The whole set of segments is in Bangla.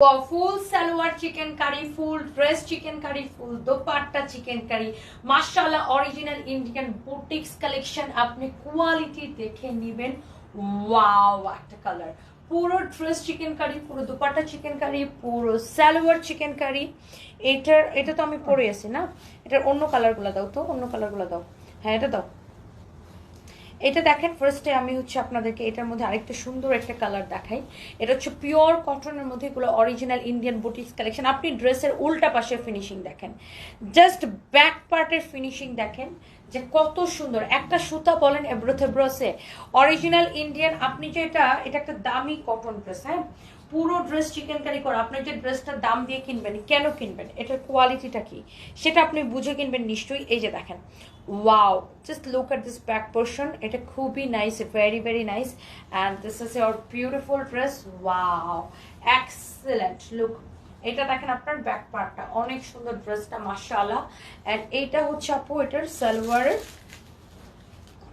Full salwar chicken curry full dress chicken curry full dupatta chicken curry মাশাআল্লাহ অরিজিনাল ইন্ডিয়ান বুটিক্স কালেকশন আপনি কোয়ালিটি দেখে নেবেন ওয়াও একটা কালার পুরো ড্রেস চিকেন কারি পুরো দোপাট্টা চিকেন কারি পুরো সালোয়ার চিকেন কারি এটার এটা তো আমি পরে আছি না এটার অন্য কালারগুলো দাও তো অন্য কালারগুলো দাও হ্যাঁ এটা দাও এটা দেখেন ফার্স্টে আমি হচ্ছে আপনাদেরকে এটার মধ্যে আরেকটা সুন্দর একটা কালার দেখাই। এটা হচ্ছে পিওর কটনের মধ্যে এগুলো অরিজিনাল ইন্ডিয়ান বুটিক্স কালেকশন আপনি ড্রেসের উল্টা পাশে ফিনিশিং দেখেন। জাস্ট ব্যাক পার্টের ফিনিশিং দেখেন। যে কত সুন্দর। একটা সুতা বলেন এব্রোথেব্রসে। অরিজিনাল ইন্ডিয়ান আপনি যে এটা এটা একটা দামি কটন ড্রেস হ্যাঁ? পুরো ড্রেস চিকেন কারি। করা আপনি যে ড্রেসটার দাম দিয়ে কিনবেন, কেন কিনবেন? এটার কোয়ালিটিটা কি? সেটা আপনি বুঝে কিনবেন নিশ্চয়ই। এই যে দেখেন। Wow just look at this back portion এটা খুবই nice very very nice and this is your beautiful dress wow excellent look এটা দেখেন আপনার ব্যাক পার্টটা অনেক সুন্দর ড্রেসটা মাশাআল্লাহ। অ্যান্ড এইটা হচ্ছে আপু, এটার সালোয়ারের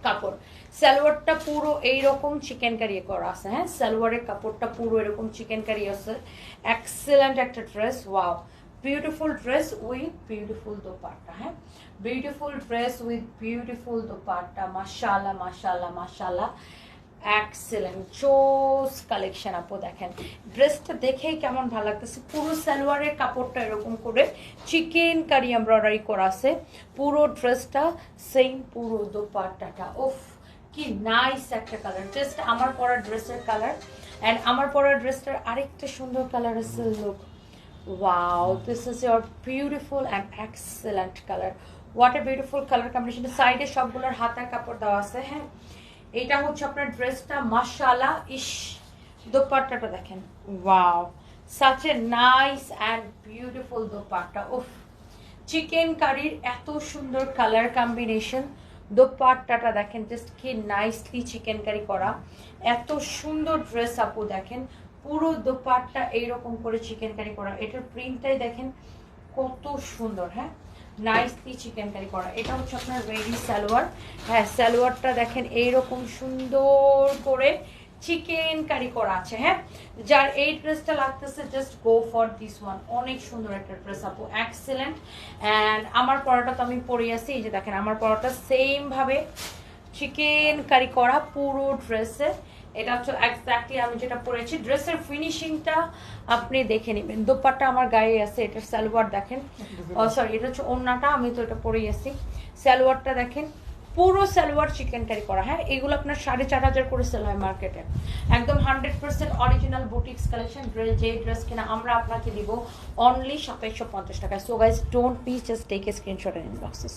কাপড়। সালোয়ারটা পুরো এইরকম চিকেন কারি করা আছে হ্যাঁ? সালোয়ারের কাপড়টা পুরো এরকম চিকেন কারি আছে। এক্সেলেন্ট একটা dress wow beautiful dress with beautiful dupatta হ্যাঁ? Beautiful dress with beautiful dupatta, মাশাআল্লাহ মাশাআল্লাহ মাশাআল্লাহ। এক্সেলেন্ট চোস কালেকশন আপু দেখেন। ড্রেসটা দেখেই কেমন ভালো লাগতেছে। পুরো সালোয়ারের কাপড়টা এরকম করে চিকেন কারি এমব্রয়ডারি করা আছে। পুরো ড্রেসটা সেম পুরো দোপাট্টাটা। ওফ কি নাইস একটা কালার জাস্ট আমার পরা ড্রেসের কালার অ্যান্ড আমার পরা ড্রেসটার আরেকটা সুন্দর কালার আছে look wow this is your beautiful and excellent colour what a beautiful colour combination সাইডে সবগুলোর হাতার কাপড় দেওয়া আছে হ্যাঁ? এটা হচ্ছে আপনার ড্রেসটা, মাশাআল্লাহ ইস দোপাট্টাটা দেখেন। Wow such a nice and beautiful dupatta. উফ, চিকেন কারির এত সুন্দর কালার কম্বিনেশন দোপাট্টাটা দেখেন জাস্ট কি নাইসলি চিকেন কারি করা। এত সুন্দর ড্রেস আপু দেখেন, পুরো দোপাট্টা এইরকম করে চিকেন কারি করা। এটার প্রিন্টটাই দেখেন, কত সুন্দর হ্যাঁ? নাইসলি চিকেন কারি করা। এটা হচ্ছে আপনার রেডি সালোয়ার। হ্যাঁ সালোয়ারটা দেখেন এইরকম সুন্দর করে চিকেন কারি করা আছে হ্যাঁ? যার এই ড্রেসটা লাগতেছে just go for this one অনেক সুন্দর একটা ড্রেস আপু। এক্সেলেন্ট অ্যান্ড আমার পরাটা তো আমি পরে আসি এই যে দেখেন, আমার পরাটা সেমভাবে চিকেন কারি করা, পুরো ড্রেসে এটা হচ্ছে এক্স্যাক্টলি আমি যেটা পরেছি। ড্রেসের ফিনিশিংটা আপনি দেখে নেবেন। দোপাট্টা আমার গায়ে আছে এটার সালোয়ার দেখেন। ও সরি এটা হচ্ছে ওড়নাটা আমি তো এটা পরেই আছি। সালোয়ারটা দেখেন পুরো সালোয়ার চিকেন কারি করা। হ্যাঁ এগুলো আপনার সাড়ে চার হাজার করে সেল হয় মার্কেটে একদম hundred percent original boutiques collection dress যে ড্রেস কিনা আমরা আপনাকে দিব অনলি সাতাইশশো পঞ্চাশ টাকা so guys don't please just take a screenshot in boxes